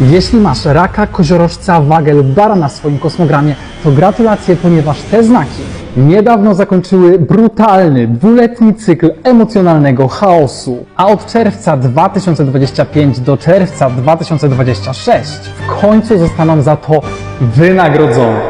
Jeśli masz raka, koziorożca, wagę lub barana w swoim kosmogramie, to gratulacje, ponieważ te znaki niedawno zakończyły brutalny, dwuletni cykl emocjonalnego chaosu. A od czerwca 2025 do czerwca 2026 w końcu zostaną za to wynagrodzone.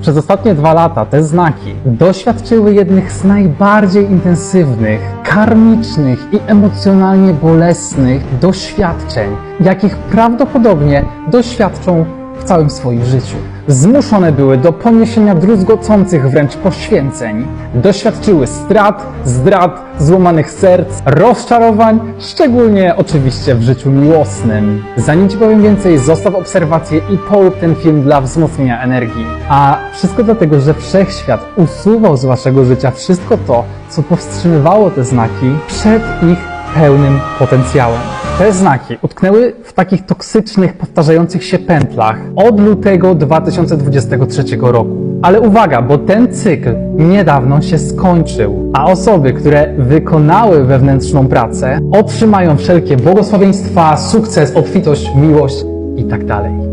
Przez ostatnie dwa lata te znaki doświadczyły jednych z najbardziej intensywnych, karmicznych i emocjonalnie bolesnych doświadczeń, jakich prawdopodobnie doświadczą w całym swoim życiu. Zmuszone były do poniesienia druzgocących wręcz poświęceń. Doświadczyły strat, zdrad, złamanych serc, rozczarowań, szczególnie oczywiście w życiu miłosnym. Zanim Ci powiem więcej, zostaw obserwację i polub ten film dla wzmocnienia energii. A wszystko dlatego, że Wszechświat usuwał z Waszego życia wszystko to, co powstrzymywało te znaki przed ich pełnym potencjałem. Te znaki utknęły w takich toksycznych, powtarzających się pętlach od lutego 2023 roku. Ale uwaga, bo ten cykl niedawno się skończył, a osoby, które wykonały wewnętrzną pracę, otrzymają wszelkie błogosławieństwa, sukces, obfitość, miłość i tak.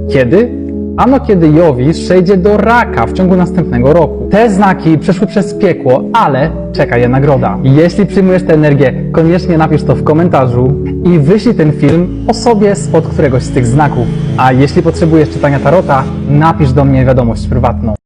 Kiedy? Ano kiedy Jowisz przejdzie do raka w ciągu następnego roku. Te znaki przeszły przez piekło, ale czeka je nagroda. Jeśli przyjmujesz tę energię, koniecznie napisz to w komentarzu i wyślij ten film osobie spod któregoś z tych znaków. A jeśli potrzebujesz czytania tarota, napisz do mnie wiadomość prywatną.